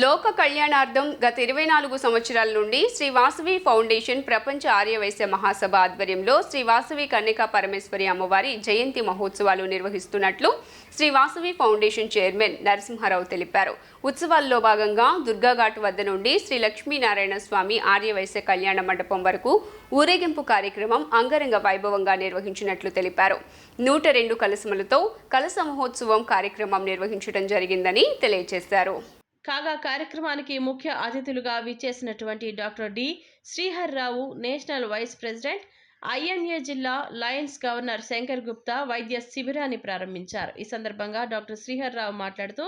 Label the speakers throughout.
Speaker 1: లోక కళ్యాణార్థం గత ఇరవై నాలుగు సంవత్సరాల నుండి శ్రీ వాసవి ఫౌండేషన్ ప్రపంచ ఆర్యవైశ్య మహాసభ ఆధ్వర్యంలో శ్రీ వాసవి కన్యకా పరమేశ్వరి అమ్మవారి జయంతి మహోత్సవాలు నిర్వహిస్తున్నట్లు శ్రీ వాసవి ఫౌండేషన్ చైర్మన్ నరసింహారావు తెలిపారు. ఉత్సవాల్లో భాగంగా దుర్గాఘాట్ వద్ద నుండి శ్రీ లక్ష్మీనారాయణ స్వామి ఆర్యవైశ్య కళ్యాణ మండపం వరకు ఊరేగింపు కార్యక్రమం అంగరంగ వైభవంగా నిర్వహించినట్లు తెలిపారు. నూట రెండు కలసములతో కలస మహోత్సవం కార్యక్రమం నిర్వహించడం జరిగిందని తెలియజేశారు.
Speaker 2: కాగా కార్యక్రమానికి ముఖ్య అతిథులుగా విచ్చేసినటువంటి doctor D Sriharrao national vice president INA జిల్లా లయన్స్ గవర్నర్ శంకర్ గుప్తా వైద్య శిబిరాన్ని ప్రారంభించారు. ఈ సందర్భంగా డాక్టర్ శ్రీహర్రావు మాట్లాడుతూ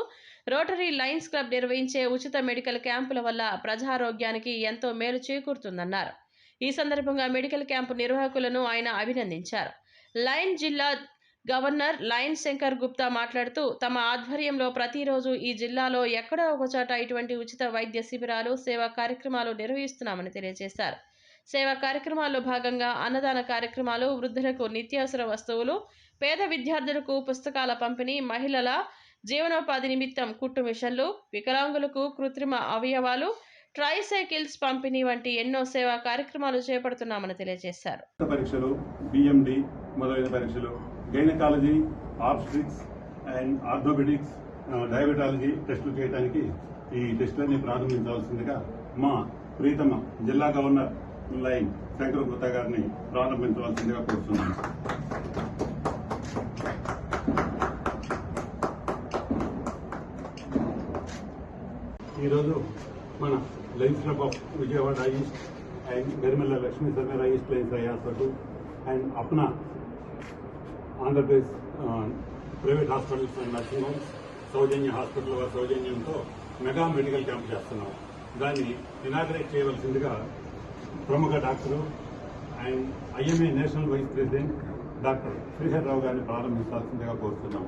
Speaker 2: రోటరీ లయన్స్ క్లబ్ నిర్వహించే ఉచిత మెడికల్ క్యాంపుల వల్ల ప్రజారోగ్యానికి ఎంతో మేలు చేకూరుతుందన్నారు. ఈ సందర్భంగా మెడికల్ క్యాంపు నిర్వాహకులను ఆయన అభినందించారు. లయన్ జిల్లా గవర్నర్ లయన్ శంకర్ గుప్తా మాట్లాడుతూ తమ ఆధ్వర్యంలో ప్రతిరోజు ఈ జిల్లాలో ఎక్కడో ఒకచోట ఇటువంటి ఉచిత వైద్య శిబిరాలు సేవా కార్యక్రమాలు నిర్వహిస్తున్నామని తెలియజేశారు. సేవా కార్యక్రమాల్లో భాగంగా అన్నదాన కార్యక్రమాలు వృద్ధులకు నిత్యావసర వస్తువులు పేద విద్యార్థులకు పుస్తకాల పంపిణీ మహిళల జీవనోపాధి నిమిత్తం కుట్టు మిషన్లు వికలాంగులకు కృత్రిమ అవయవాలు ట్రైసైకిల్స్ పంపిణీ వంటి ఎన్నో సేవా కార్యక్రమాలు చేపడుతున్నామని తెలియజేశారు.
Speaker 3: పరీక్షలు బిఎండి మొదలైన పరీక్షలు gynaecology obstetrics and orthopaedics diabetology టెస్టులు చేయడానికి ఈ టెస్టులన్నీ ప్రారంభించవలసిందిగా మా ప్రీతమ జిల్లా గవర్నర్ లైన్ శంకర గుప్తా గారిని ప్రారంభించవలసిందిగా కోరుతున్నాను. ఈరోజు మన lions club of Vijayawada east and Garimella Lakshmi Sameera east lions eye and Apna Andhra Pradesh private hospitals and nursing homes Soujanya hospital వారి సౌజన్యంతో మెగా మెడికల్ క్యాంప్ చేస్తున్నాం. దాన్ని ఇనాగ్రేట్ చేయవలసిందిగా ప్రముఖ doctor and IMA national vice president doctor Srihar Rao గారిని ప్రారంభించాల్సిందిగా కోరుతున్నాం.